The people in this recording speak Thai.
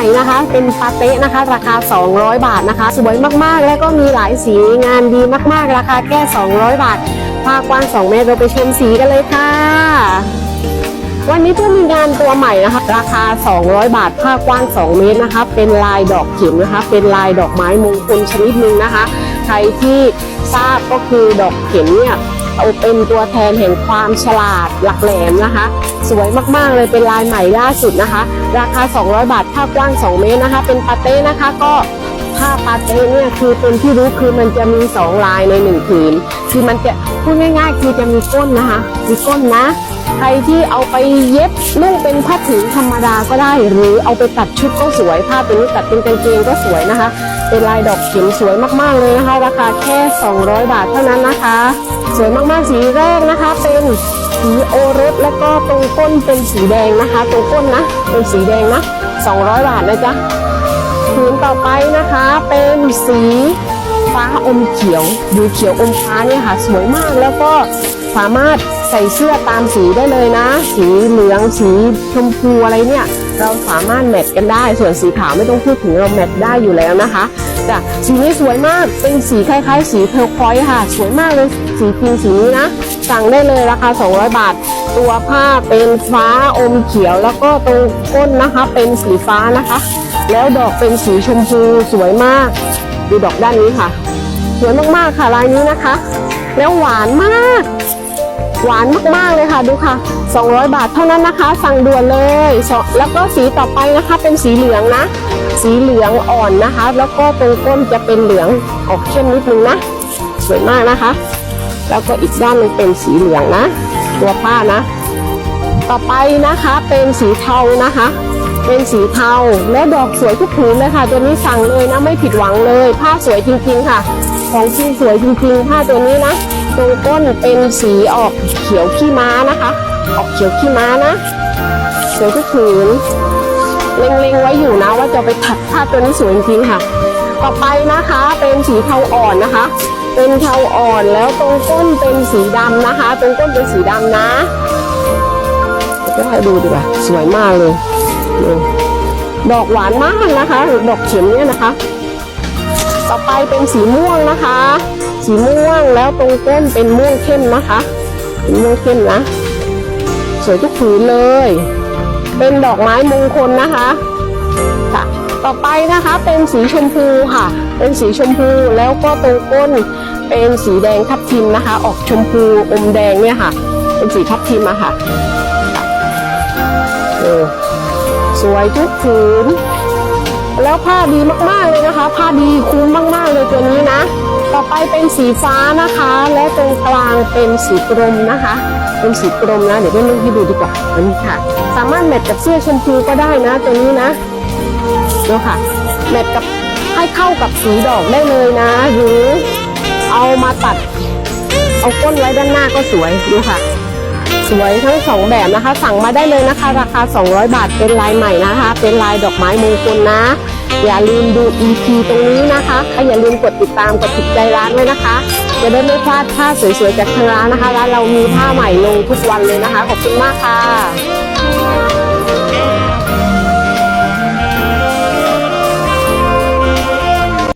ม่นะคะ เป็นปาเต้นะคะ ราคา 200 บาทนะคะ สวยมากๆ และก็มีหลายสีงานดีมากๆ ราคาแค่ 200 บาทผ้ากว้าง 2 เมตรเราไปชมสีกันเลยค่ะ วันนี้เพื่อมีงานตัวใหม่นะคะ ราคา 200 บาทผ้ากว้าง 2 เมตรนะคะ เป็นลายดอกเข็มนะคะ เป็นลายดอกไม้มงคลชนิดหนึ่งนะคะ ใครที่ทราบก็คือดอกเข็มเนี่ย เอเป็นตัวแทนแห่งความฉลาดหลักแหลมนะคะ สวยมากๆเลยเป็นลายใหม่ล่าสุดนะคะ ราคา 200 บาทผ้ากว้าง 2 เมตรนะคะ เป็นปาเต้นะคะก็ผ้าปาเต้เนี่ยคือเป็นที่รู้คือมันจะมี 2 ลายใน1ผืนคือมันจะพูดง่ายๆ คือจะมีก้นนะคะ มีก้นนะ ใครที่เอาไปเย็บนุ่งเป็นผ้าถุงธรรมดาก็ได้ หรือเอาไปตัดชุดก็สวยผ้าตัวนี้ตัดเป็นกางเกงก็สวยนะคะ เป็นลายดอกเข็มสวยมากๆเลยนะคะราคาแค่ 200 บาทเท่านั้นนะคะ สวยมากๆสีแรกนะคะ เป็นสีโอรสแล้วก็ตรงก้นเป็นสีแดงนะคะ ตรงก้นนะเป็นสีแดงนะ 200 บาทนะจ๊ะผืนต่อไปนะคะเป็นสีฟ้าอมเขียวหรือเขียวอมฟ้าเนี่ยค่ะ สวยมากแล้วก็สามารถ ใส่เสื้อตามสีได้เลยนะ สีเหลืองสีชมพูอะไรเนี่ย เราสามารถแมทกันได้ส่วนสีขาวไม่ต้องพูดถึงเราแมทได้อยู่แล้วนะคะจ้ะสีนี้สวยมากเป็นสีคล้ายๆ สีเทอร์คอยค่ะ สวยมากเลยสีพิงสีนี้นะ สั่งได้เลยราคา 200 บาท ตัวผ้าเป็นฟ้าอมเขียวแล้วก็ตรงก้นนะคะ เป็นสีฟ้านะคะ แล้วดอกเป็นสีชมพูสวยมากดูดอกด้านนี้ค่ะ สวยมากๆค่ะลายนี้นะคะ แล้วหวานมาก หวานมากๆเลยค่ะดูค่ะ 200 บาทเท่านั้นนะคะ สั่งด่วนเลย แล้วก็สีต่อไปนะคะเป็นสีเหลืองนะ สีเหลืองอ่อนนะคะ แล้วก็ตรงก้นจะเป็นเหลืองออกเข้มนิดนึงนะ สวยมากนะคะ แล้วก็อีกด้านนึงเป็นสีเหลืองนะ ตัวผ้านะ ต่อไปนะคะเป็นสีเทานะคะเป็นสีเทาและดอกสวยทุกผืนเลยค่ะ ตัวนี้สั่งเลยนะไม่ผิดหวังเลย ผ้าสวยจริงๆค่ะ ของจริงสวยจริงๆผ้าตัวนี้นะ ตรงก้นเป็นสีออกเขียวขี้ม้านะคะ ออกเขียวขี้ม้านะสวยทุกผืนเล็งๆไว้อยู่นะว่าจะไปถักผ้าตัวนี้สวยจริงค่ะ ต่อไปนะคะเป็นสีเทาอ่อนนะคะ เป็นเทาอ่อนแล้วตรงก้นเป็นสีดำนะคะ ตรงก้นเป็นสีดำนะจะให้ดูดีกว่าสวยมากเลยดอกหวานมากนะคะ ดอกเข็มเนี่ยนะคะ ต่อไปเป็นสีม่วงนะคะ สีม่วงแล้วตรงก้นเป็นม่วงเข้มนะคะ เป็นม่วงเข้มนะ สวยทุกผืนเลย เป็นดอกไม้มงคลนะคะค่ะต่อไปนะคะเป็นสีชมพูค่ะ เป็นสีชมพูแล้วก็ตรงก้นเป็นสีแดงทับทิมนะคะ ออกชมพูอมแดงเนี่ยค่ะ เป็นสีทับทิมอะค่ะเออสวยทุกผืน แล้วผ้าดีมากๆเลยนะคะ ผ้าดีคุ้มมากๆเลยตัวนี้นะ อไปเป็นสีฟ้านะคะ และตรงกลางเป็นสีกรมนะคะ เป็นสีกรมนะ เดี๋ยวเพื่อนๆให้ดูดีกว่าอันนี้ค่ะ สามารถแมทกับเสื้อชมพูก็ได้นะ ตัวนี้นะดูค่ะ แมทกับให้เข้ากับสีดอกได้เลยนะ หรือเอามาตัด เอาก้นไว้ด้านหน้าก็สวยดูค่ะ สวยทั้งสองแบบนะคะ สั่งมาได้เลยนะคะ ราคา 200 บาทเป็นลายใหม่นะคะ เป็นลายดอกไม้มงคลนะ อย่าลืมดู EP ตรงนี้นะคะและอย่าลืมกดติดตามกดติดใจร้านไว้นะคะจะได้ไม่พลาดผ้าสวยๆจากทางร้านนะคะร้านเรามีผ้าใหม่ลงทุกวันเลยนะคะ ขอบคุณมากค่ะ